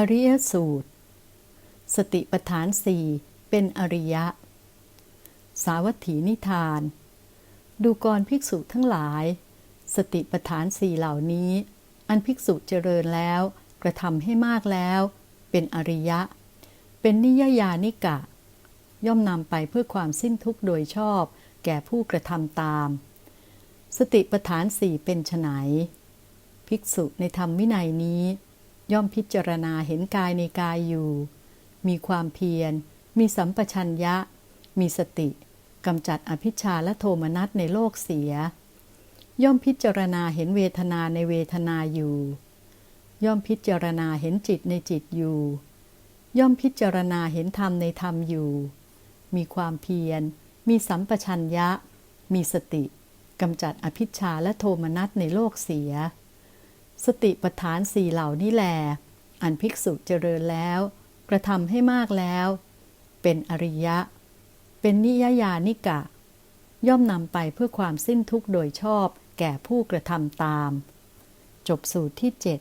อริยสูตร สติปัฏฐานสี่เป็นอริยะ สาวัตถีนิทาน ดูกรภิกษุทั้งหลาย สติปัฏฐานสี่เหล่านี้ อันภิกษุเจริญแล้ว กระทำให้มากแล้ว เป็นอริยะ เป็นนิยยานิกะ ย่อมนำไปเพื่อความสิ้นทุกข์โดยชอบ แก่ผู้กระทำตาม สติปัฏฐานสี่เป็นไฉนภิกษุในธรรมวินัยนี้ ย่อมพิจารณาเห็นกายในกายอยู่ มีความเพียร มีสัมปชัญญะ มีสติกำจัดอภิชาและโทมนัสในโลกเสีย ย่อมพิจารณาเห็นเวทนาในเวทนาอยู่ ย่อมพิจารณาเห็นจิตในจิตอยู่ ย่อมพิจารณาเห็นธรรมในธรรมอยู่ มีความเพียร มีสัมปชัญญะ มีสติกำจัดอภิชาและโทมนัสในโลกเสีย สติปัฏฐานสี่เหล่านี้แล อันภิกษุเจริญแล้ว กระทำให้มากแล้ว เป็นอริยะ เป็นนิยยานิกะ ย่อมนำไปเพื่อความสิ้นทุกข์โดยชอบแก่ผู้กระทำตาม จบสูตรที่เจ็ด